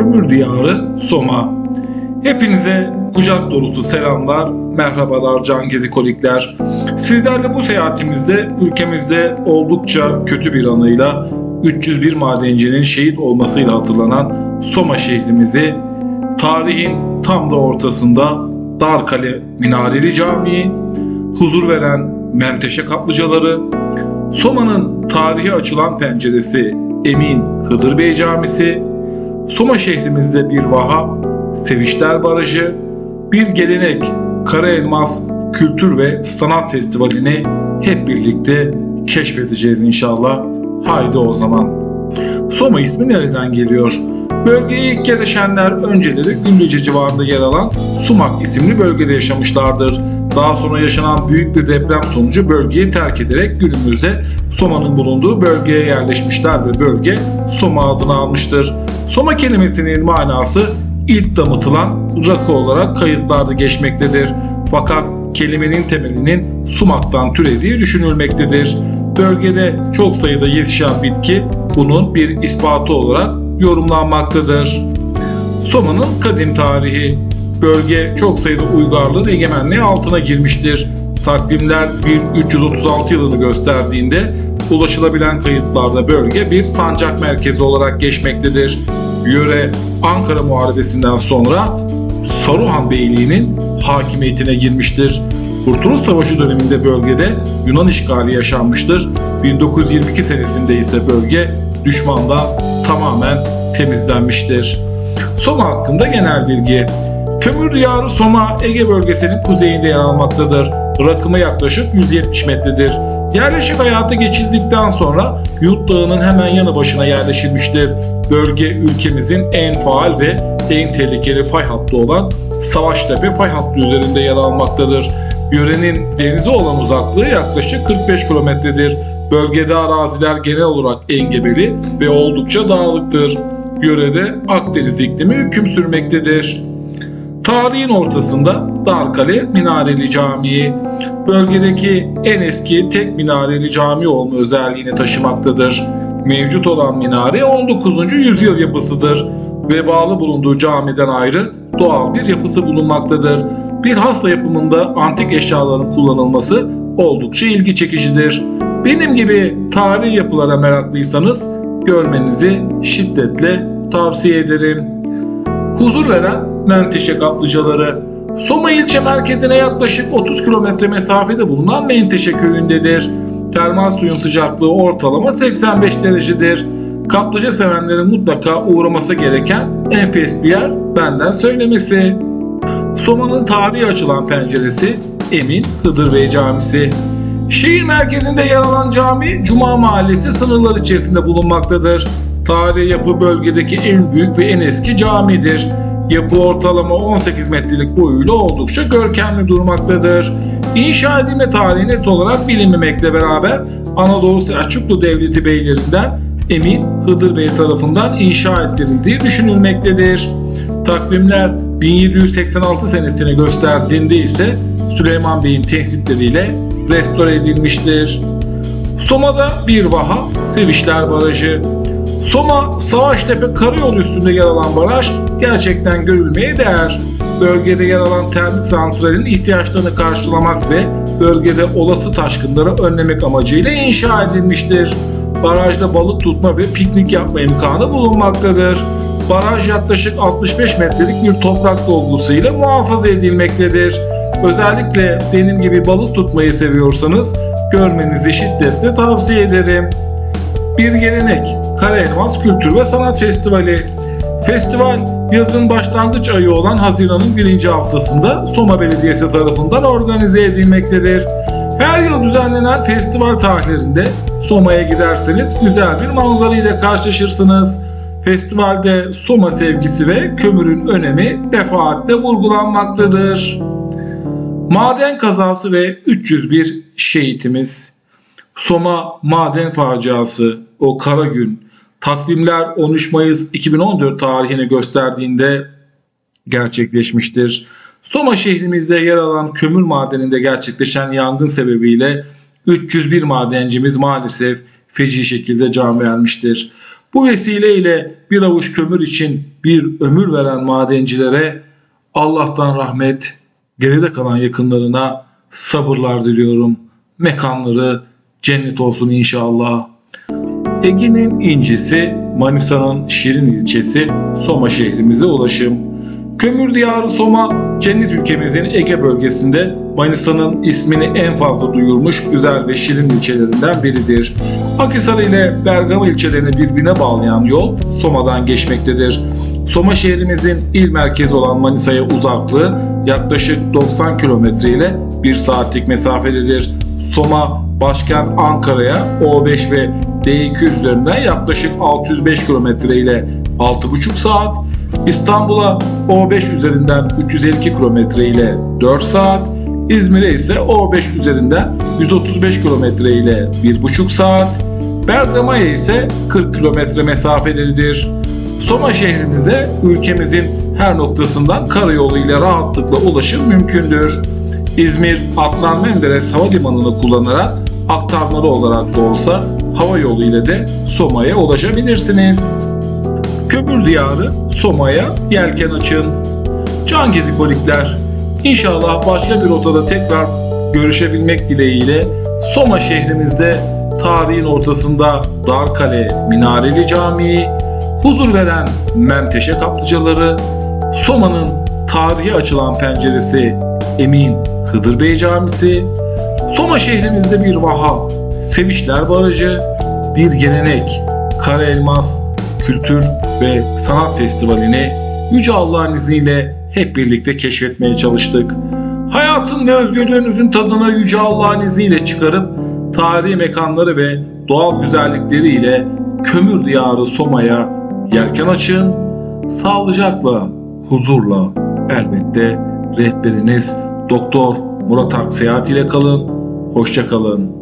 Kömür diyarı Soma. Hepinize kucak dolusu selamlar, merhabalar can gezikolikler. Sizlerle bu seyahatimizde ülkemizde oldukça kötü bir anıyla 301 madencinin şehit olmasıyla hatırlanan Soma şehrimizi tarihin tam da ortasında Darkale Minareli Camii, huzur veren Menteşe kaplıcaları, Soma'nın tarihi açılan penceresi Emin Hıdır Bey Camisi, Soma şehrimizde bir vaha, Sevişler Barajı, bir gelenek Kara Elmas Kültür ve Sanat Festivali'ni hep birlikte keşfedeceğiz inşallah. Haydi o zaman. Soma ismi nereden geliyor? Bölgeye ilk yerleşenler önceleri Güllüce civarında yer alan Sumak isimli bölgede yaşamışlardır. Daha sonra yaşanan büyük bir deprem sonucu bölgeyi terk ederek günümüzde Soma'nın bulunduğu bölgeye yerleşmişler ve bölge Soma adını almıştır. Soma kelimesinin manası ilk damıtılan rakı olarak kayıtlarda geçmektedir. Fakat kelimenin temelinin sumaktan türediği düşünülmektedir. Bölgede çok sayıda yetişen bitki bunun bir ispatı olarak yorumlanmaktadır. Soma'nın kadim tarihi Bölge çok sayıda uygarlığın egemenliği altına girmiştir. Takvimler 1336 yılını gösterdiğinde ulaşılabilen kayıtlarda bölge bir sancak merkezi olarak geçmektedir. Yöre Ankara Muharebesi'nden sonra Saruhan Beyliği'nin hakimiyetine girmiştir. Kurtuluş Savaşı döneminde bölgede Yunan işgali yaşanmıştır. 1922 senesinde ise bölge düşmanla tamamen temizlenmiştir. Soma hakkında genel bilgi Kömür diyarı Soma Ege bölgesinin kuzeyinde yer almaktadır. Rakımı yaklaşık 170 metredir. Yerleşik hayatı geçildikten sonra Yut Dağı'nın hemen yanı başına yerleşilmiştir. Bölge ülkemizin en faal ve en tehlikeli fay hattı olan Savaştepe fay hattı üzerinde yer almaktadır. Yörenin denize olan uzaklığı yaklaşık 45 kilometredir. Bölgede araziler genel olarak engebeli ve oldukça dağlıktır. Yörede Akdeniz iklimi hüküm sürmektedir. Tarihin ortasında Darkale Minareli Camii, bölgedeki en eski tek minareli cami olma özelliğini taşımaktadır. Mevcut olan minare 19. yüzyıl yapısıdır ve bağlı bulunduğu camiden ayrı doğal bir yapısı bulunmaktadır. Bir hasta yapımında antik eşyaların kullanılması oldukça ilgi çekicidir. Benim gibi tarihi yapılara meraklıysanız görmenizi şiddetle tavsiye ederim. Huzur veren Menteşe kaplıcaları. Soma ilçe merkezine yaklaşık 30 kilometre mesafede bulunan Menteşe köyündedir. Termal suyun sıcaklığı ortalama 85 derecedir. Kaplıca sevenlerin mutlaka uğraması gereken enfes bir yer benden söylemesi. Soma'nın tarihi açılan penceresi Emin Hıdır Bey Camisi. Şehir merkezinde yer alan cami Cuma Mahallesi sınırları içerisinde bulunmaktadır. Tarihi yapı bölgedeki en büyük ve en eski camidir. Yapı ortalama 18 metrelik boyuyla oldukça görkemli durmaktadır. İnşa edilme tarihi net olarak bilinmemekle beraber Anadolu Selçuklu Devleti beylerinden Emin Hıdır Bey tarafından inşa ettirildiği düşünülmektedir. Takvimler 1786 senesini gösterdiğinde ise Süleyman Bey'in tensipleriyle restore edilmiştir. Soma'da bir vaha, Sevişler Barajı. Soma, Savaştepe karayolu üstünde yer alan baraj gerçekten görülmeye değer. Bölgede yer alan termik santralin ihtiyaçlarını karşılamak ve bölgede olası taşkınları önlemek amacıyla inşa edilmiştir. Barajda balık tutma ve piknik yapma imkanı bulunmaktadır. Baraj yaklaşık 65 metrelik bir toprak dolgusuyla muhafaza edilmektedir. Özellikle benim gibi balık tutmayı seviyorsanız görmenizi şiddetle tavsiye ederim. Bir gelenek, Kara Elmas Kültür ve Sanat Festivali. Festival yazın başlangıç ayı olan Haziran'ın birinci haftasında Soma Belediyesi tarafından organize edilmektedir. Her yıl düzenlenen festival tarihlerinde Soma'ya giderseniz güzel bir manzara ile karşılaşırsınız. Festivalde Soma sevgisi ve kömürün önemi defaatle vurgulanmaktadır. Maden kazası ve 301 şehitimiz. Soma maden faciası, o kara gün, takvimler 13 Mayıs 2014 tarihini gösterdiğinde gerçekleşmiştir. Soma şehrimizde yer alan kömür madeninde gerçekleşen yangın sebebiyle 301 madencimiz maalesef feci şekilde can vermiştir. Bu vesileyle bir avuç kömür için bir ömür veren madencilere Allah'tan rahmet, geride kalan yakınlarına sabırlar diliyorum. Mekanları cennet olsun inşallah. Ege'nin incisi, Manisa'nın Şirin ilçesi Soma şehrimize ulaşım. Kömür diyarı Soma, cennet ülkemizin Ege bölgesinde Manisa'nın ismini en fazla duyurmuş güzel ve şirin ilçelerinden biridir. Akhisar ile Bergama ilçelerini birbirine bağlayan yol Soma'dan geçmektedir. Soma şehrimizin il merkezi olan Manisa'ya uzaklığı yaklaşık 90 kilometre ile 1 saatlik mesafededir. Soma başkent Ankara'ya O5 ve D2 üzerinden yaklaşık 605 kilometre ile 6,5 saat, İstanbul'a O5 üzerinden 352 kilometre ile 4 saat, İzmir'e ise O5 üzerinden 135 kilometre ile 1,5 saat, Bergama'ya ise 40 kilometre mesafededir. Soma şehrimize ülkemizin her noktasından karayolu ile rahatlıkla ulaşım mümkündür. İzmir Adnan Menderes Havalimanı'nı kullanarak aktarmalı olarak da olsa hava yolu ile de Soma'ya ulaşabilirsiniz. Kömür diyarı Soma'ya yelken açın. Can Gezikolikler, İnşallah başka bir rotada tekrar görüşebilmek dileğiyle Soma şehrimizde tarihin ortasında Darkale Minareli Camii, huzur veren Menteşe kaplıcaları, Soma'nın tarihi açılan penceresi Emin Hıdır Bey Camisi, Soma şehrimizde bir vaha, Sevişler Barajı, bir gelenek, Kara Elmas Kültür ve Sanat Festivali'ni Yüce Allah'ın izniyle hep birlikte keşfetmeye çalıştık. Hayatın ve özgürlüğünüzün tadına Yüce Allah'ın izniyle çıkarıp tarihi mekanları ve doğal güzellikleriyle kömür diyarı Soma'ya yelken açın. Sağlıcakla, huzurla elbette rehberiniz Doktor Murat Akseyahat ile kalın. Hoşça kalın.